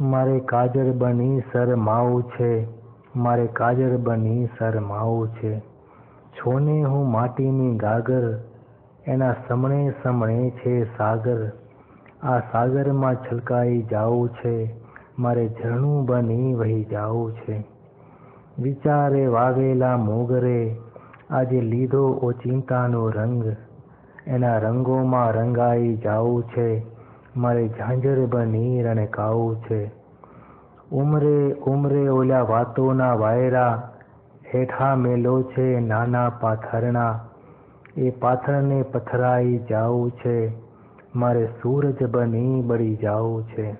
મારે કાજર બની શરમાવું છે. મારે કાજર બની શરમાવું છે. છોને હું માટીની ગાગર, એના સમણે સમણે છે સાગર. આ સાગરમાં છલકાઈ જાવું છે. મારે ઝરણું બની વહી જાવું છે. વિચારે વાવેલા મોગરે, આજે લીધો ઓચિંતાનો રંગ. એના રંગોમાં રંગાઈ જાવું છે. મારે ઝાંઝર બનીર અને કાવું છે. ઉમરે ઉમરે ઓલા વાતોના વાયરા હેઠા મેલો છે નાના પાથરણા. એ પાથરને પથરાઈ જાવું છે. મારે સૂરજ બની બળી જાવું છે.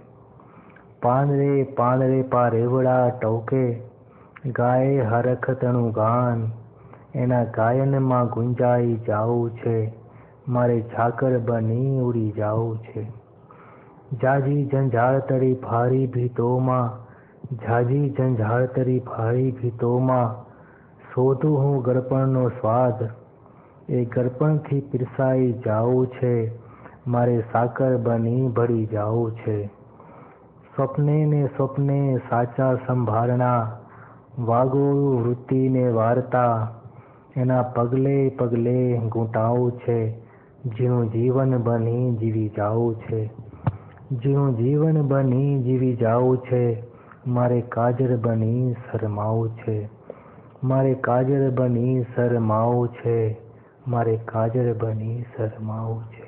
પાંદરે પાંદરે પા રેવડા ટોકે. ગાય હરખ તણું ગાન એના ગાયનમાં ગુંજાઈ જાવું છે. મારે ઝાકર બની ઉડી જાવું છે. જાજી ઝંઝાળતરી ભારી ભીતોમાં ઝાજી ઝંઝાળતરી ભારી ભીતોમાં, શોધું હું ગળપણનો સ્વાદ. એ ગળપણથી પીરસાઈ જાઉં છે, મારે સાકર બની ભળી જાવું છે. સ્વપ્ને ને સ્વપ્ને સાચા સંભાળના વાગો વૃત્તિને વાર્તા, એના પગલે પગલે ઘૂંટાવું છે જેનું જીવન બની જીવી જાવું છે. જેનું જીવન બની જીવી જાઉં છે, મારે કાજર બની શરમાવું છે. મારે કાજર બની શરમાવું છે, મારે કાજર બની શરમાવું છે.